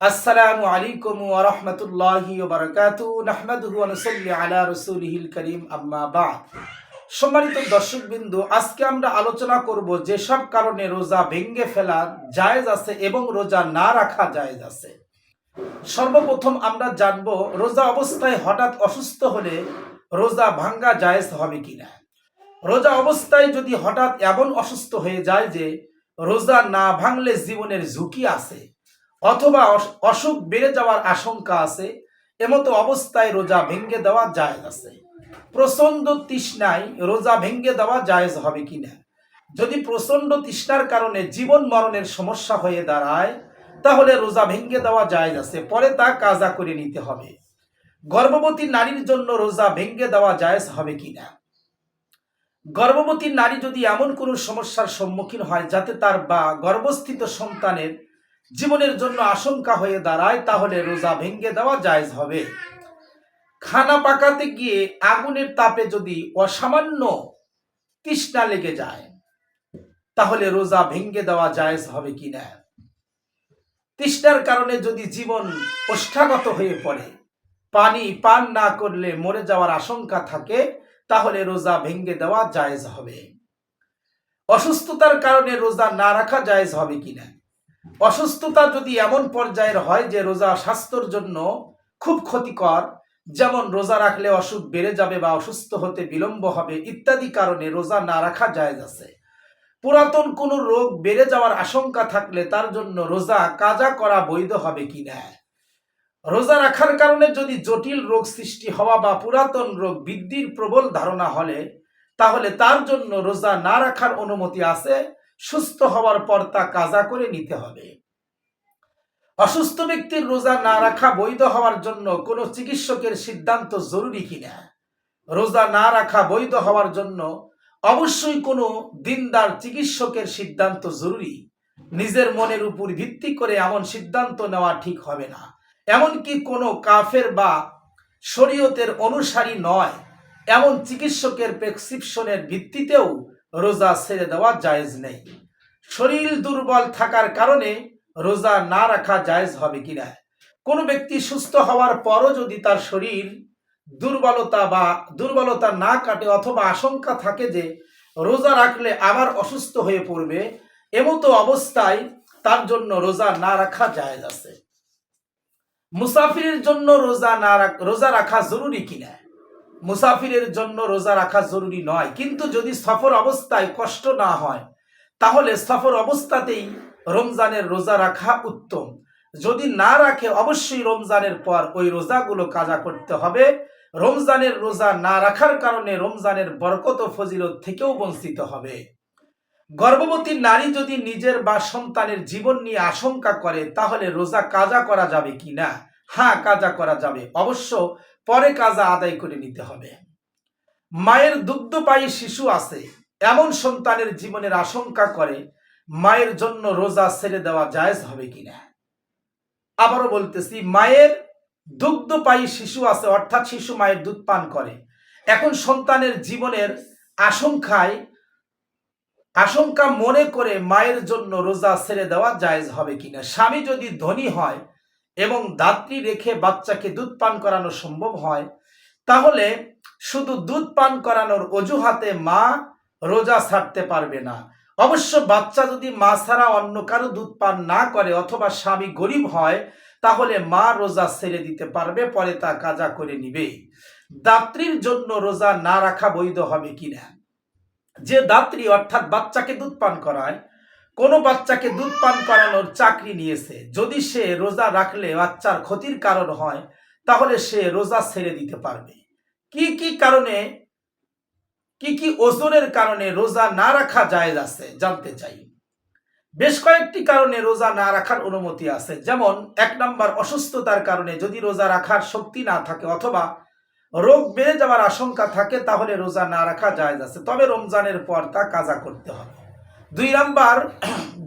আসসালামু আলাইকুম ওয়া রাহমাতুল্লাহি ওয়া বারাকাতুহু। নাহমাদুহু ওয়া নুসাল্লি আলা রাসূলিহিল কারীম। আম্মা বা'দ। সম্মানিত দর্শকবিন্দু, আজকে আমরা আলোচনা করব যেসব কারণে রোজা ভেঙ্গে ফেলা জায়েজ আছে এবং রোজা না রাখা জায়েজ আছে। সর্বপ্রথম আমরা জানব রোজা অবস্থায় হঠাৎ অসুস্থ হলে রোজা ভাঙ্গা জায়েজ হবে কিনা। রোজা অবস্থায় যদি হঠাৎ এমন অসুস্থ হয়ে যায় যে রোজা না ভাঙলে জীবনের ঝুঁকি আছে অথবা অসুখ বেড়ে যাওয়ার আশঙ্কা আছে, এমতো অবস্থায় রোজা ভেঙ্গে দেওয়া জায়েজ আছে। প্রচণ্ড তৃষ্ণায় রোজা ভেঙ্গে দেওয়া জায়েজ হবে কিনা যদি প্রচণ্ড তৃষ্ণার কারণে জীবন মরণের সমস্যা হয়ে দাঁড়ায়, তাহলে রোজা ভেঙ্গে দেওয়া জায়েজ আছে, পরে তা কাজা করে নিতে হবে। গর্ভবতী নারীর জন্য রোজা ভেঙ্গে দেওয়া জায়েজ হবে কিনা গর্ভবতী নারী যদি এমন কোনো সমস্যার সম্মুখীন হয়, যাতে তার বা গর্ভস্থিত সন্তানের জীবনের জন্য আশঙ্কা হয়ে দাঁড়ায়, তাহলে রোজা ভেঙ্গে দেওয়া জায়েজ হবে। খানা পাকাতে গিয়ে আগুনের তাপে যদি অসামান্য তৃষ্ণা লেগে যায়, তাহলে রোজা ভেঙ্গে দেওয়া জায়েজ হবে কিনা? তৃষ্ণার কারণে যদি জীবন ওষ্ঠাগত হয়ে পড়ে, পানি পান না করলে মরে যাওয়ার আশঙ্কা থাকে, তাহলে রোজা ভেঙ্গে দেওয়া জায়েজ হবে। অসুস্থতার কারণে রোজা না রাখা জায়েজ হবে কিনা? অসুস্থতা যদি এমন পর্যায়ের হয় যে রোজা স্বাস্থ্যর জন্য খুব ক্ষতিকর, যেমন রোজা রাখলে অসুখ বেড়ে যাবে বা অসুস্থ হতে বিলম্ব হবে, ইত্যাদি কারণে রোজা না রাখা জায়েজ আছে। পুরাতন কোনো রোগ বেড়ে যাওয়ার আশঙ্কা থাকলে তার জন্য রোজা কাজা করা বৈধ হবে কিনা রোজা রাখার কারণে যদি জটিল রোগ সৃষ্টি হওয়া বা পুরাতন রোগ বৃদ্ধির প্রবল ধারণা হলে, তাহলে তার জন্য রোজা না রাখার অনুমতি আছে। সুস্থ হওয়ার পর তা কাজা করে নিতে হবে। অসুস্থ ব্যক্তির রোজা না রাখা বৈধ হওয়ার জন্য কোনো চিকিৎসকের সিদ্ধান্ত জরুরি কিনা? রোজা না রাখা বৈধ হওয়ার জন্য অবশ্যই কোনো দিনদার চিকিৎসকের সিদ্ধান্ত জরুরি। নিজের মনের উপর ভিত্তি করে এমন সিদ্ধান্ত নেওয়া ঠিক হবে না। এমনকি কোনো কাফের বা শরীয়তের অনুসারী নয়, এমন চিকিৎসকের প্রেসক্রিপশনের ভিত্তিতেও রোজা ছেড়ে দেওয়া জায়েজ নেই। শরীর দুর্বল থাকার কারণে রোজা না রাখা জায়েজ হবে কিনা? কোনো ব্যক্তি সুস্থ হওয়ার পরও যদি তার শরীর দুর্বলতা বা দুর্বলতা না কাটে অথবা আশঙ্কা থাকে যে রোজা রাখলে আবার অসুস্থ হয়ে পড়বে, এমতো অবস্থায় তার জন্য রোজা না রাখা জায়েজ আছে। মুসাফিরের জন্য রোজা না রোজা রাখা জরুরি কিনা? মুসাফিরের জন্য রোজা রাখা জরুরি নয়। কিন্তু যদি সফর অবস্থায় কষ্ট না হয়, তাহলে সফর অবস্থাতেই রমজানের রোজা রাখা উত্তম। যদি না রাখে, অবশ্যই রমজানের পর ওই রোজাগুলো কাজা করতে হবে। রমজানের রোজা না রাখার কারণে রমজানের বরকত ফজিলত থেকেও বঞ্চিত হবে। গর্ভবতী নারী যদি নিজের বা সন্তানের জীবন নিয়ে আশঙ্কা করে, তাহলে রোজা কাজা করা যাবে কি না হ্যাঁ কাজা করা যাবে। অবশ্য পরে কাজা আদায় করে নিতে হবে। মায়ের দুগ্ধপায়ী শিশু আছে, এমন সন্তানের জীবনের আশঙ্কা করে মায়ের জন্য রোজা ছেড়ে দেওয়া জায়েজ হবে কিনা। আবারও বলতেছি, মায়ের দুগ্ধপায়ী শিশু আছে, অর্থাৎ শিশু মায়ের দুধ পান করে। এখন সন্তানের জীবনের আশঙ্কায়, আশঙ্কা মনে করে মায়ের জন্য রোজা ছেড়ে দেওয়া জায়েজ হবে কিনা। স্বামী যদি ধনী হয় এবং দাত্রী রেখে বাচ্চাকে দুধ পান করানো সম্ভব হয়, তাহলে শুধু দুধ পান করানোর অজুহাতে মা রোজা ছাড়তে পারবে না। অবশ্য বাচ্চা যদি মা ছাড়া অন্য কারও দুধ পান না করে অথবা স্বামী গরিব হয়, তাহলে মা রোজা ছেড়ে দিতে পারবে, পরে তা কাজা করে নিবে। দাত্রীর জন্য রোজা না রাখা বৈধ হবে কিনা? যে দাত্রী অর্থাৎ বাচ্চাকে দুধ পান করায় কোনো বাচ্চাকে দুধ পান করানোর চাকরি নিয়েছে। যদি সে রোজা রাখলে বাচ্চার ক্ষতির কারণ হয়, তাহলে সে রোজা ছেড়ে দিতে পারবে। কি কি কারণে, কি কি ওজনের কারণে রোজা না রাখা জায়েজ আছে জানতে চাই। বেশ কয়েকটি কারণে রোজা না রাখার অনুমতি আছে। যেমন, এক নম্বর, অসুস্থতার কারণে যদি রোজা রাখার শক্তি না থাকে অথবা রোগ বেড়ে যাওয়ার আশঙ্কা থাকে, তাহলে রোজা না রাখা জায়েজ আছে। তবে রমজানের পর তা কাজা করতে হবে। দুই নাম্বার,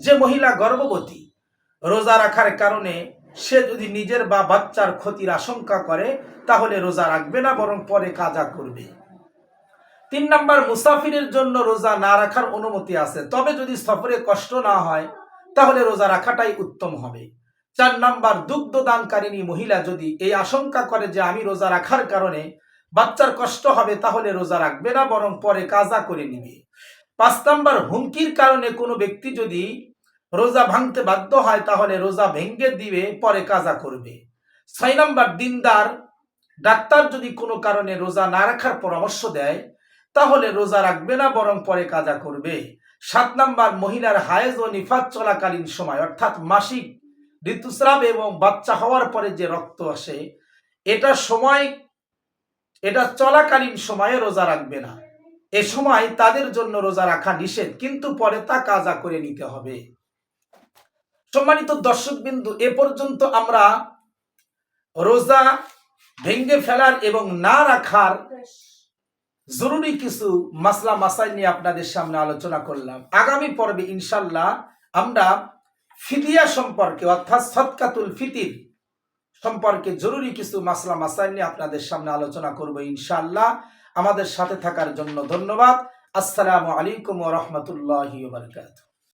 যে মহিলা গর্ভবতী, রোজা রাখার কারণে সে যদি নিজের বা বাচ্চার ক্ষতির আশঙ্কা করে, তাহলে রোজা রাখবে না, বরং পরে কাজা করবে। তিন নাম্বার, মুসাফিরের জন্য রোজা না রাখার অনুমতি আছে। তবে যদি সফরে কষ্ট না হয়, তাহলে রোজা রাখাটাই উত্তম হবে। চার নাম্বার, দুগ্ধ দানকারিনী মহিলা যদি এই আশঙ্কা করে যে আমি রোজা রাখার কারণে বাচ্চার কষ্ট হবে, তাহলে রোজা রাখবে না, বরং পরে কাজা করে নিবে। পাঁচ নাম্বার, হুমকির কারণে কোনো ব্যক্তি যদি রোজা ভাঙতে বাধ্য হয়, তাহলে রোজা ভেঙ্গে দিবে, পরে কাজা করবে। ছয় নাম্বার, দিনদার, ডাক্তার যদি কোনো কারণে রোজা না রাখার পরামর্শ দেয়, তাহলে রোজা রাখবে না, বরং পরে কাজা করবে। সাত নাম্বার, মহিলার হায়েজ ও নিফাত চলাকালীন সময়, অর্থাৎ মাসিক ঋতুস্রাব এবং বাচ্চা হওয়ার পরে যে রক্ত আসে, এটা সময়, এটা চলাকালীন সময়ে রোজা রাখবে না। এ সময় তাদের জন্য রোজা রাখা নিষেধ, কিন্তু পরে তা কাজা করে নিতে হবে। সম্মানিত দর্শকবিন্দু, এ পর্যন্ত আমরা রোজা ভেঙ্গে ফেলার এবং না রাখার জরুরি কিছু মাসলা মাসাই নিয়ে আপনাদের সামনে আলোচনা করলাম। আগামী পর্বে ইনশাল্লাহ আমরা ফিদিয়া সম্পর্কে, অর্থাৎ সৎকাতুল ফিতির সম্পর্কে জরুরি কিছু মাসলা মাসাই নিয়ে আপনাদের সামনে আলোচনা করব ইনশাল্লাহ আমাদের সাথে থাকার জন্য ধন্যবাদ। আসসালামু আলাইকুম রহমতুল্লাহ